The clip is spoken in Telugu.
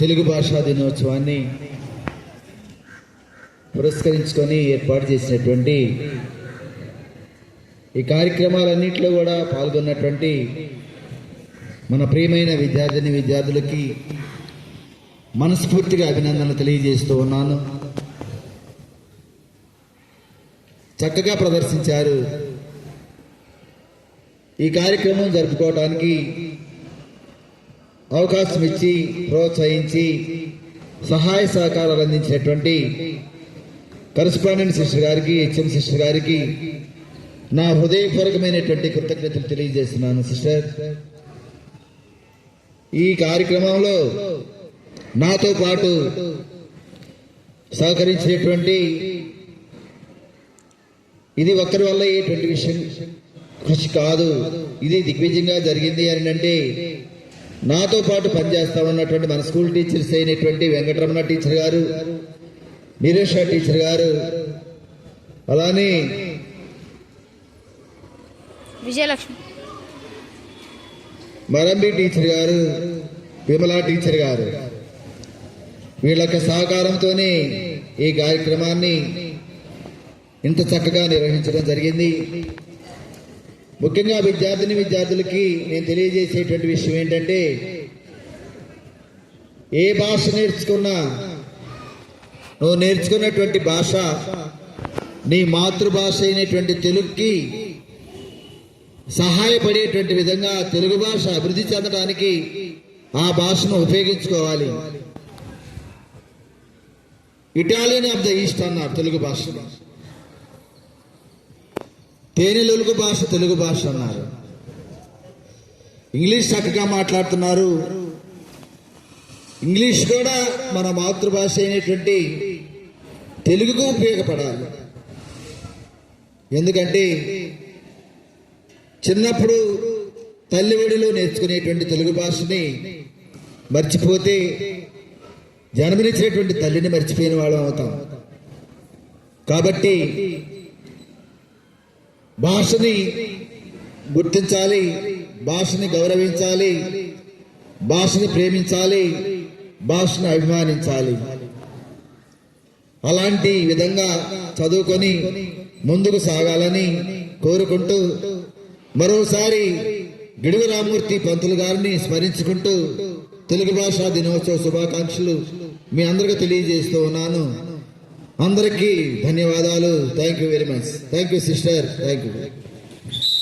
తెలుగు భాషా దినోత్సవాన్ని పురస్కరించుకొని ఏర్పాటు చేసినటువంటి ఈ కార్యక్రమాలన్నింటిలో కూడా పాల్గొన్నటువంటి మన ప్రియమైన విద్యార్థిని విద్యార్థులకి మనస్ఫూర్తిగా అభినందనలు తెలియజేస్తూ ఉన్నాను. చక్కగా ప్రదర్శించారు. ఈ కార్యక్రమం జరుపుకోవడానికి అవకాశం ఇచ్చి ప్రోత్సహించి సహాయ సహకారాలు అందించినటువంటి కరస్పాండెంట్ సిస్టర్ గారికి హెచ్ఎం సిస్టర్ గారికి నా హృదయపూర్వకమైనటువంటి కృతజ్ఞతలు తెలియజేస్తున్నాను సిస్టర్ ఈ కార్యక్రమంలో నాతో పాటు సహకరించినటువంటి ఇది ఒక్కరి వల్ల అయ్యేటువంటి విషయం కృషి కాదు. ఇది దిగ్విజయంగా జరిగింది అని అంటే నాతో పాటు పనిచేస్తా ఉన్నటువంటి మన స్కూల్ టీచర్స్ అయినటువంటి వెంకటరమణ టీచర్ గారు నిరేష టీచర్ గారు అలానే విజయలక్ష్మి. మరంబి టీచర్ గారు విమలా టీచర్ గారు వీళ్ళ యొక్క సహకారంతోనే ఈ కార్యక్రమాన్ని ఇంత చక్కగా నిర్వహించడం జరిగింది. ముఖ్యంగా విద్యార్థిని విద్యార్థులకి నేను తెలియజేసేటువంటి విషయం ఏంటంటే ఏ భాష నేర్చుకున్నా నువ్వు నేర్చుకున్నటువంటి భాష నీ మాతృభాష అయినటువంటి తెలుగుకి సహాయపడేటువంటి విధంగా తెలుగు భాష అభివృద్ధి చెందడానికి ఆ భాషను ఉపయోగించుకోవాలి. ఇటాలియన్ ఆఫ్ ద ఈస్ట్ అన్నారు తెలుగు భాష. తేనెలుగు భాష తెలుగు భాష అన్నారు. ఇంగ్లీష్ చక్కగా మాట్లాడుతున్నారు. ఇంగ్లీష్ కూడా మన మాతృభాష అయినటువంటి తెలుగుకు ఉపయోగపడాలి. ఎందుకంటే చిన్నప్పుడు తల్లి ఒడిలో నేర్చుకునేటువంటి తెలుగు భాషని మర్చిపోతే జన్మనిచ్చినటువంటి తల్లిని మర్చిపోయిన వాళ్ళం అవుతాం. కాబట్టి భాషని గుర్తించాలి భాషని గౌరవించాలి భాషని ప్రేమించాలి భాషను అభిమానించాలి. అలాంటి విధంగా చదువుకొని ముందుకు సాగాలని కోరుకుంటూ మరోసారి గిడుగు రామూర్తి పంతులు గారిని స్మరించుకుంటూ తెలుగు భాషా దినోత్సవ శుభాకాంక్షలు మీ అందరికీ తెలియజేస్తూ ఉన్నాను. అందరికీ ధన్యవాదాలు. Thank you very much thank you sister thank you